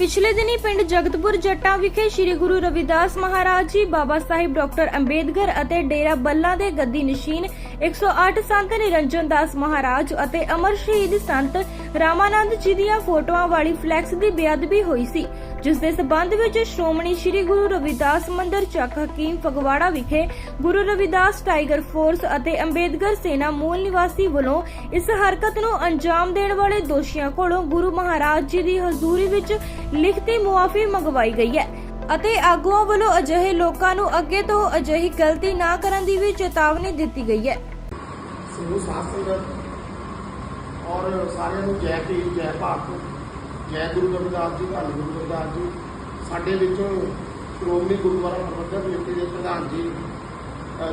ਪਿਛਲੇ ਦਿਨੀ ਪਿੰਡ ਜਗਤਪੁਰ ਜੱਟਾਂ ਵਿਖੇ ਸ੍ਰੀ ਗੁਰੂ ਰਵਿਦਾਸ ਮਹਾਰਾਜ ਜੀ, ਬਾਬਾ ਸਾਹਿਬ ਡਾਕਟਰ ਅੰਬੇਦਕਰ ਅਤੇ ਡੇਰਾ ਬੱਲਾ ਦੇ ਗੱਦੀ ਨਸ਼ੀਨ 108 ਸੰਤ ਨਿਰੰਜਨ ਦਾਸ ਮਹਾਰਾਜ ਅਤੇ ਅਮਰ ਸ਼ਹੀਦ ਸੰਤ ਰਾਮਾਨੰਦ ਜੀ ਦੀਆਂ ਫੋਟੋਆਂ ਵਾਲੀ ਫਲੈਕਸ ਦੀ ਬੇਅਦਬੀ ਹੋਈ ਸੀ, ਜਿਸ ਦੇ ਸਬੰਧ ਵਿੱਚ ਸ਼੍ਰੋਮਣੀ ਸ੍ਰੀ ਗੁਰੂ ਰਵਿਦਾਸ ਮੰਦਿਰ ਚੱਕ ਹਕੀਮ ਫਗਵਾੜਾ ਵਿਖੇ ਗੁਰੂ ਰਵਿਦਾਸ ਟਾਈਗਰ ਫੋਰਸ ਅਤੇ ਅੰਬੇਦਕਰ ਸੇਨਾ ਮੂਲ ਨਿਵਾਸੀ ਵੱਲੋਂ ਇਸ ਹਰਕਤ ਨੂੰ ਅੰਜਾਮ ਦੇਣ ਵਾਲੇ ਦੋਸ਼ੀਆਂ ਕੋਲੋਂ ਗੁਰੂ ਮਹਾਰਾਜ ਜੀ ਦੀ ਹਜ਼ੂਰੀ ਵਿੱਚ ਲਿਖਤੀ ਮੁਆਫੀ ਮੰਗਵਾਈ ਗਈ ਹੈ ਅਤੇ ਆਗੂਆਂ ਵੱਲੋਂ ਅਜਿਹੇ ਲੋਕਾਂ ਨੂੰ ਅੱਗੇ ਤੋਂ ਅਜਿਹੀ ਗਲਤੀ ਨਾ ਕਰਨ ਦੀ ਵੀ ਚੇਤਾਵਨੀ ਦਿੱਤੀ ਗਈ ਹੈ। ਸਮੂਹ ਸਾਧ ਸੰਗਤ ਔਰ ਸਾਰਿਆਂ ਨੂੰ ਜੈ ਭੀ ਜੈ ਭਾਰਤ, ਜੈ ਗੁਰੂ ਰਵਿਦਾਸ ਜੀ, ਧੰਨ ਗੁਰੂ ਰਵਿਦਾਸ ਜੀ। ਸਾਡੇ ਵਿੱਚੋਂ ਸ਼੍ਰੋਮਣੀ ਗੁਰਦੁਆਰਾ ਪ੍ਰਬੰਧਕ ਕਮੇਟੀ ਦੇ ਪ੍ਰਧਾਨ ਜੀ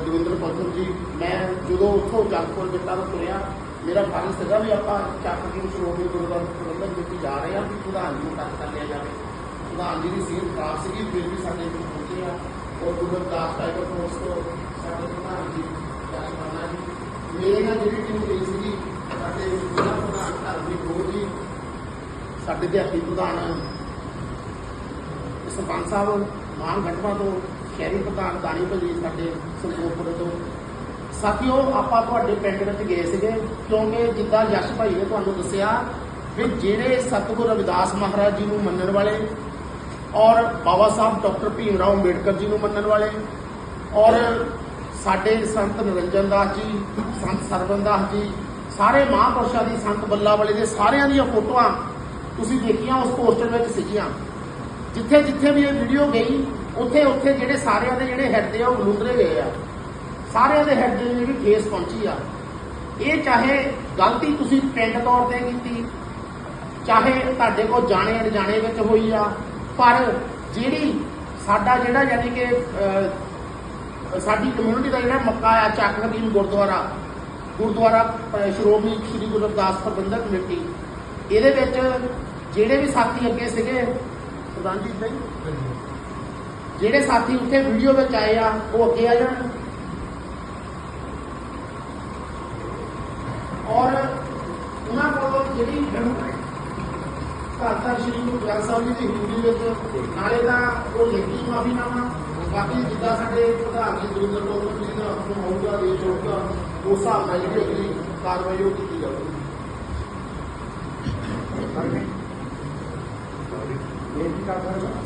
ਦਵਿੰਦਰ ਪੱਤਰ ਜੀ। ਮੈਂ ਜਦੋਂ ਉੱਥੋਂ ਜਗਪੁਰ ਜੱਟਾਂ ਤੋਂ ਤੁਰਿਆ, ਮੇਰਾ ਫਰਜ਼ ਸੀਗਾ ਵੀ ਆਪਾਂ ਚੱਕ ਜੀ ਨੂੰ ਸ਼੍ਰੋਮਣੀ ਗੁਰਦੁਆਰਾ ਪ੍ਰਬੰਧਕ ਕਮੇਟੀ ਜਾ ਰਹੇ ਹਾਂ, ਵੀ ਪ੍ਰਧਾਨ ਜੀ ਨੂੰ ਤੱਕ ਕਰ ਲਿਆ ਜਾਵੇ। ਪ੍ਰਧਾਨ ਜੀ ਦੀ ਸੀਟ ਖਰਾਬ ਸੀਗੀ, ਫਿਰ ਵੀ ਸਾਡੇ ਕੋਲ ਪਹੁੰਚੇ ਆ ਔਰ ਗੁਰੂ ਰਵਿਦਾਸ ਟਾਈਗਰ ਫੋਰਸ ਤੋਂ ਸਾਡੇ ਪ੍ਰਧਾਨ ਜੀ ਜਿਹੜੀ ਟੀਮ ਗਈ ਸੀਗੀ, ਸਾਡੇ ਜ਼ਿਲ੍ਹਾ ਪ੍ਰਧਾਨ ਧਰਮੀ ਗੋਰ ਜੀ, ਸਾਡੇ ਦਿਹਾਤੀ ਪ੍ਰਧਾਨ ਸਰਪੰਚ ਸਾਹਿਬ, ਮਾਨ ਘਟਵਾ ਤੋਂ, ਸ਼ਹਿਰੀ ਪ੍ਰਧਾਨ ਦਾਨੀ ਭਾਜੀ ਸਾਡੇ ਸੰਗੋਪੁਰ ਤੋਂ। ਸਾਥੀਓ, ਆਪਾਂ ਤੁਹਾਡੇ ਪਿੰਡ ਵਿੱਚ ਗਏ ਸੀਗੇ, ਕਿਉਂਕਿ ਜਿੱਦਾਂ ਯਸ਼ ਭਾਈ ਨੇ ਤੁਹਾਨੂੰ ਦੱਸਿਆ ਵੀ ਜਿਹੜੇ ਸਤਿਗੁਰੂ ਰਵਿਦਾਸ ਮਹਾਰਾਜ ਜੀ ਨੂੰ ਮੰਨਣ ਵਾਲੇ ਔਰ ਬਾਬਾ ਸਾਹਿਬ ਡਾਕਟਰ ਭੀਮ ਰਾਓ ਅੰਬੇਡਕਰ ਜੀ ਨੂੰ ਮੰਨਣ ਵਾਲੇ ਔਰ ਸਾਡੇ ਸੰਤ ਨਿਰੰਜਨ ਦਾਸ ਜੀ, ਸੰਤ ਸਰਵਨ ਦਾਸ ਜੀ, ਸਾਰੇ ਮਹਾਂਪੁਰਸ਼ਾਂ ਦੀ ਸੰਤ ਬੱਲਾ ਵਾਲੇ ਦੇ ਸਾਰਿਆਂ ਦੀਆਂ ਫੋਟੋਆਂ ਤੁਸੀਂ ਦੇਖੀਆਂ, ਉਸ ਪੋਸਟਰ ਵਿੱਚ ਸੀਗੀਆਂ। ਜਿੱਥੇ ਜਿੱਥੇ ਵੀ ਇਹ ਵੀਡੀਓ ਗਈ, ਉੱਥੇ ਉੱਥੇ ਜਿਹੜੇ ਸਾਰਿਆਂ ਦੇ ਜਿਹੜੇ ਹੈਡ ਆ, ਉਹ ਬਲੂੰਦਰੇ ਗਏ ਆ। ਸਾਰਿਆਂ ਦੇ ਹੈਡ ਦੇ ਜਿਹੜੀ ਕੇਸ ਪਹੁੰਚੀ ਆ। ਇਹ ਚਾਹੇ ਗਲਤੀ ਤੁਸੀਂ ਪਿੰਡ ਤੌਰ ਤੇ ਕੀਤੀ, ਚਾਹੇ ਤੁਹਾਡੇ ਕੋਲ ਜਾਣੇ ਅਣਜਾਣੇ ਵਿੱਚ ਹੋਈ ਆ, ਪਰ ਜਿਹੜੀ ਸਾਡਾ ਜਿਹੜਾ ਯਾਨੀ ਕਿ ਸਾਡੀ ਕਮਿਊਨਿਟੀ ਦਾ ਜਿਹੜਾ ਮੱਕਾ ਆ ਚੱਕ ਗੁਰਦੁਆਰਾ ਗੁਰਦੁਆਰਾ ਸ਼੍ਰੋਮਣੀ ਸ੍ਰੀ ਗੁਰੂ ਰਵਿਦਾਸ ਪ੍ਰਬੰਧਕ ਕਮੇਟੀ, ਇਹਦੇ ਵਿੱਚ ਜਿਹੜੇ ਵੀ ਸਾਥੀ ਅੱਗੇ ਸੀਗੇ ਪ੍ਰਧਾਨ ਜੀ? ਜਿਹੜੇ ਸਾਥੀ ਉੱਥੇ ਵੀਡੀਓ ਵਿੱਚ ਆਏ ਆ, ਉਹ ਅੱਗੇ ਆ ਜਾਣ। ਔਰ ਉਹਨਾਂ ਕੋਲੋਂ ਜਿਹੜੀ ਭਾਰਤਾ ਸ਼੍ਰੀ ਗੁਰੂ ਗ੍ਰੰਥ ਸਾਹਿਬ ਜੀ ਦੀ ਹਿੰਦੀ ਵਿੱਚ, ਨਾਲੇ ਦਾ ਉਹ ਲਿਖੀ ਮਾਫੀਨਾਮਾ ਬਾਕੀ ਜਿੱਦਾਂ ਸਾਡੇ ਪ੍ਰਧਾਨ ਜੀ ਦਰਿੰਦਰ ਕੌਰ ਜੀ ਦਾ ਹੁਕਮ ਹੋਊਗਾ ਦੇਸ਼ ਹੋਊਗਾ ਉਸ ਹਿਸਾਬ ਨਾਲ ਜਿਹੜੀ ਅਗਲੀ ਕਾਰਵਾਈ ਉਹ ਕੀਤੀ ਜਾਊਗੀ।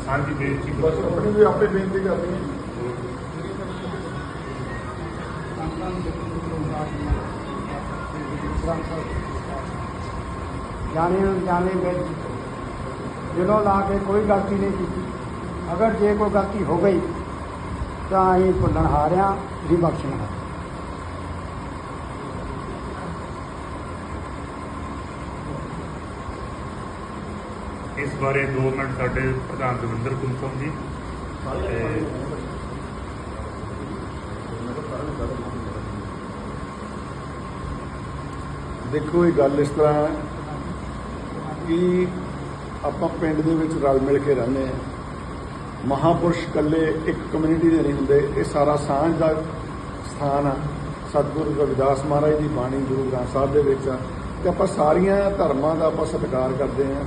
ਹਾਂਜੀ। ਬੇਨਤੀ ਬਸ ਆਪਣੀ ਵੀ ਆਪੇ ਬੇਨਤੀ ਕਰਦੇ ਹਾਂ। ਜਾਣੇ ਅਣਜਾਣੇ ਵਿੱਚ ਦਿਲੋਂ ਲਾ ਕੇ ਕੋਈ ਗਲਤੀ ਨਹੀਂ ਕੀਤੀ। ਅਗਰ ਜੇ ਕੋਈ ਗਲਤੀ ਹੋ ਗਈ ਤਾਂ ਅਸੀਂ ਭੁੱਲਣ ਹਾਰਿਆਂ ਦੀ ਬਖਸ਼ਣਾ ਇਸ ਬਾਰੇ 2 ਮਿੰਟ ਸਾਡੇ ਪ੍ਰਧਾਨ ਦਵਿੰਦਰ ਕੁੰਸਮ ਜੀ ਤੇ ਦੇਖੋ ਇਹ ਗੱਲ ਇਸ ਤਰ੍ਹਾਂ ਹੈ ਕਿ ਆਪਾਂ ਪਿੰਡ ਦੇ ਵਿੱਚ ਰਲ ਮਿਲ ਕੇ ਰਹਿੰਦੇ ਆ ਮਹਾਪੁਰਸ਼ ਇਕੱਲੇ ਇੱਕ ਕਮਿਊਨਿਟੀ ਦੇ ਨਹੀਂ ਹੁੰਦੇ, ਇਹ ਸਾਰਾ ਸਾਂਝ ਦਾ ਸਥਾਨ ਆ। ਸਤਿਗੁਰੂ ਰਵਿਦਾਸ ਮਹਾਰਾਜ ਦੀ ਬਾਣੀ ਗੁਰੂ ਗ੍ਰੰਥ ਸਾਹਿਬ ਦੇ ਵਿੱਚ ਆ। ਤੇ ਆਪਾਂ ਸਾਰੀਆਂ ਧਰਮਾਂ ਦਾ ਆਪਾਂ ਸਤਿਕਾਰ ਕਰਦੇ ਆ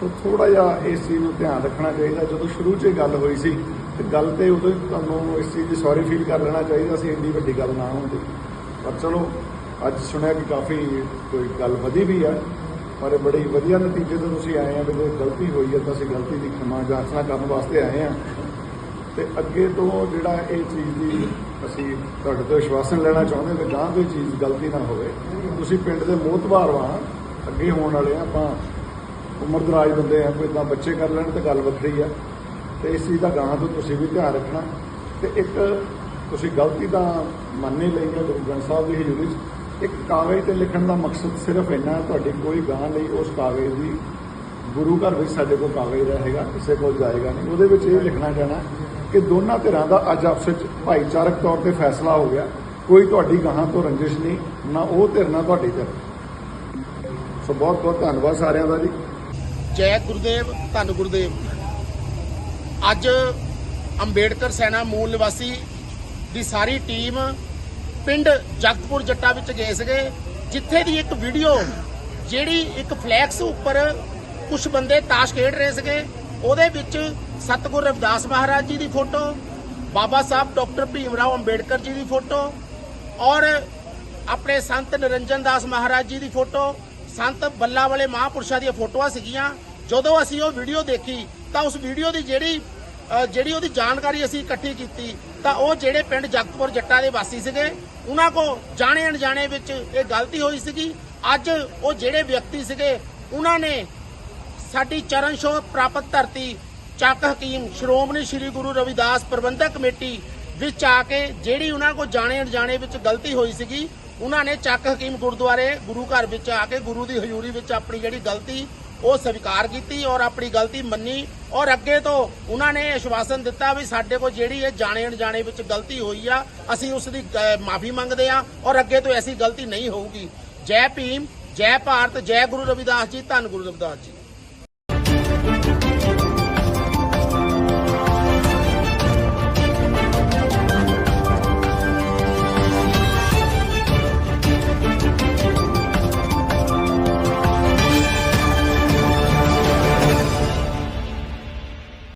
ਸੋ ਥੋੜਾ ਜਿਹਾ ਇਸ ਚੀਜ਼ ਨੂੰ ਧਿਆਨ ਰੱਖਣਾ ਚਾਹੀਦਾ। ਜਦੋਂ ਸ਼ੁਰੂ 'ਚ ਗੱਲ ਹੋਈ ਸੀ, ਤੇ ਗੱਲ ਤੇ ਉਦੋਂ ਤੁਹਾਨੂੰ ਇਸ ਚੀਜ਼ ਦੀ ਸੌਰੀ ਫੀਲ ਕਰ ਲੈਣਾ ਚਾਹੀਦਾ ਸੀ, ਇੰਨੀ ਵੱਡੀ ਗੱਲ ਨਾ ਹੁੰਦੀ ਪਰ ਚਲੋ, ਅੱਜ ਸੁਣਿਆ ਕਿ ਕਾਫੀ ਕੋਈ ਗੱਲ ਵਧੀ ਵੀ ਆ। ਪਰ ਇਹ ਬੜੀ ਵਧੀਆ ਨਤੀਜੇ ਤੋਂ ਤੁਸੀਂ ਆਏ ਆ ਵੀ ਜੇ ਗਲਤੀ ਹੋਈ ਹੈ ਤਾਂ ਅਸੀਂ ਗਲਤੀ ਦੀ ਖਿਮਾ ਜਾਚਨਾ ਕਰਨ ਵਾਸਤੇ ਆਏ ਆ। ਤੇ ਅੱਗੇ ਤੋਂ ਜਿਹੜਾ ਇਹ ਚੀਜ਼ ਦੀ ਅਸੀਂ ਤੁਹਾਡੇ ਤੋਂ ਵਿਸ਼ਵਾਸਨ ਲੈਣਾ ਚਾਹੁੰਦੇ ਕਿ ਗਾਂ ਕੋਈ ਚੀਜ਼ ਗਲਤੀ ਨਾ ਹੋਵੇ, ਤੁਸੀਂ ਪਿੰਡ ਦੇ ਮੋਹਤਬਾਰ ਵਾਂ, ਅੱਗੇ ਹੋਣ ਵਾਲੇ ਆ, ਆਪਾਂ ਉਮਰ ਦਰਾਜ ਬੰਦੇ ਆ, ਕੋਈ ਤਾਂ ਬੱਚੇ ਕਰ ਲੈਣ ਤੇ ਗੱਲ ਵੱਖਰੀ ਆ। ਤੇ ਇਸ ਚੀਜ਼ ਦਾ ਗਾਂ ਤੋਂ ਤੁਸੀਂ ਵੀ ਧਿਆਨ ਰੱਖਣਾ। ਤੇ ਇੱਕ ਤੁਸੀਂ ਗਲਤੀ ਤਾਂ ਮੰਨ ਹੀ ਲਈ ਹੈ ਗੁਰੂ ਗ੍ਰੰਥ ਸਾਹਿਬ ਦੀ ਹਜ਼ੂਰੀ 'ਚ। ਇੱਕ ਕਾਗਜ਼ ਤੇ ਲਿਖਣ ਦਾ ਮਕਸਦ ਸਿਰਫ ਇੰਨਾ ਹੈ, ਤੁਹਾਡੀ ਕੋਈ ਗਾਂ ਲਈ ਉਸ ਕਾਗਜ਼ ਦੀ ਗੁਰੂ ਘਰ ਵਿੱਚ ਸਾਡੇ ਕੋਲ ਕਾਗਜ਼ ਰਹੇਗਾ ਕਿਸੇ ਕੋਲ ਜਾਏਗਾ ਨਹੀਂ। ਉਹਦੇ ਵਿੱਚ ਇਹ ਲਿਖਣਾ ਚਾਹਣਾ ਕਿ ਦੋਨਾਂ ਧਿਰਾਂ ਦਾ ਅੱਜ ਆਪਸ ਵਿੱਚ ਭਾਈਚਾਰਕ ਤੌਰ ਤੇ ਫੈਸਲਾ ਹੋ ਗਿਆ। ਕੋਈ ਤੁਹਾਡੀ ਗਾਹਾਂ ਤੋਂ ਰੰਜਿਸ਼ ਨਹੀਂ ਨਾ ਉਹ ਧਿਰ ਨਾ ਤੁਹਾਡੀ ਧਿਰ। ਸੋ ਬਹੁਤ ਬਹੁਤ ਧੰਨਵਾਦ ਸਾਰਿਆਂ ਦਾ ਜੀ। ਜੈ ਗੁਰਦੇਵ ਧੰਨ ਗੁਰਦੇਵ। ਅੱਜ ਅੰਬੇਡਕਰ ਸੈਨਾ ਮੂਲ ਨਿਵਾਸੀ ਦੀ ਸਾਰੀ ਟੀਮ ਪਿੰਡ ਜਗਤਪੁਰ ਜੱਟਾ ਵਿੱਚ ਗਏ ਸੀਗੇ, ਜਿੱਥੇ ਦੀ ਇੱਕ ਵੀਡੀਓ ਜਿਹੜੀ ਇੱਕ ਫਲੈਕਸ ਉੱਪਰ ਕੁਝ ਬੰਦੇ ਤਾਸ਼ ਖੇਡ ਰਹੇ ਸੀਗੇ, ਉਹਦੇ ਵਿੱਚ ਸਤਿਗੁਰ ਰਵਿਦਾਸ ਮਹਾਰਾਜ ਜੀ ਦੀ ਫੋਟੋ ਬਾਬਾ ਸਾਹਿਬ ਡਾਕਟਰ ਭੀਮ ਰਾਓ ਅੰਬੇਡਕਰ ਜੀ ਦੀ ਫੋਟੋ ਔਰ ਆਪਣੇ ਸੰਤ ਨਿਰੰਜਨ ਦਾਸ ਮਹਾਰਾਜ ਜੀ ਦੀ ਫੋਟੋ ਸੰਤ ਬੱਲਾ ਵਾਲੇ ਮਹਾਪੁਰਸ਼ਾਂ ਦੀਆਂ ਫੋਟੋਆਂ ਸੀਗੀਆਂ। ਜਦੋਂ ਅਸੀਂ ਉਹ ਵੀਡੀਓ ਦੇਖੀ, ਤਾਂ ਉਸ ਵੀਡੀਓ ਦੀ ਜਿਹੜੀ ਜਿਹੜੀ ਉਹਦੀ ਜਾਣਕਾਰੀ ਅਸੀਂ ਇਕੱਠੀ ਕੀਤੀ, ਤਾਂ ਉਹ ਜਿਹੜੇ ਪਿੰਡ ਜਗਤਪੁਰ ਜੱਟਾਂ ਦੇ ਵਾਸੀ ਸੀਗੇ, ਉਹਨਾਂ ਕੋ ਜਾਣੇ ਅਣਜਾਣੇ ਵਿੱਚ ਇਹ ਗਲਤੀ ਹੋਈ ਸੀਗੀ। ਅੱਜ ਉਹ ਜਿਹੜੇ ਵਿਅਕਤੀ ਸੀਗੇ, ਉਹਨਾਂ ਨੇ ਸਾਡੀ ਚਰਨ ਛੋਹ ਪ੍ਰਾਪਤ ਧਰਤੀ ਚੱਕ ਹਕੀਮ ਸ਼੍ਰੋਮਣੀ ਸ੍ਰੀ ਗੁਰੂ ਰਵਿਦਾਸ ਪ੍ਰਬੰਧਕ ਕਮੇਟੀ ਵਿੱਚ ਆ ਕੇ ਜਿਹੜੀ ਉਹਨਾਂ ਕੋ ਜਾਣੇ ਅਣਜਾਣੇ ਵਿੱਚ ਗਲਤੀ ਹੋਈ ਸੀਗੀ, ਉਹਨਾਂ ਨੇ ਚੱਕ ਹਕੀਮ ਗੁਰਦੁਆਰੇ ਗੁਰੂ ਘਰ ਵਿੱਚ ਆ ਕੇ ਗੁਰੂ ਦੀ ਹਜ਼ੂਰੀ ਵਿੱਚ ਆਪਣੀ ਜਿਹੜੀ ਗਲਤੀ ਉਹ ਸਵੀਕਾਰ ਕੀਤੀ ਔਰ ਆਪਣੀ ਗਲਤੀ ਮੰਨੀ ਔਰ ਅੱਗੇ ਤੋਂ ਉਹਨਾਂ ਨੇ ਆਸ਼ਵਾਸਨ ਦਿੱਤਾ ਵੀ ਸਾਡੇ ਕੋਲ ਜਿਹੜੀ ਇਹ ਜਾਣੇ ਅਣਜਾਣੇ ਵਿੱਚ ਗਲਤੀ ਹੋਈ ਆ, ਅਸੀਂ ਉਸ ਦੀ ਮਾਫੀ ਮੰਗਦੇ ਆ ਔਰ ਅੱਗੇ ਤੋਂ ਐਸੀ ਗਲਤੀ ਨਹੀਂ ਹੋਊਗੀ। ਜੈ ਭੀਮ, ਜੈ ਭਾਰਤ, ਜੈ ਗੁਰੂ ਰਵਿਦਾਸ ਜੀ, ਧੰਨ ਗੁਰੂ ਰਵਿਦਾਸ ਜੀ।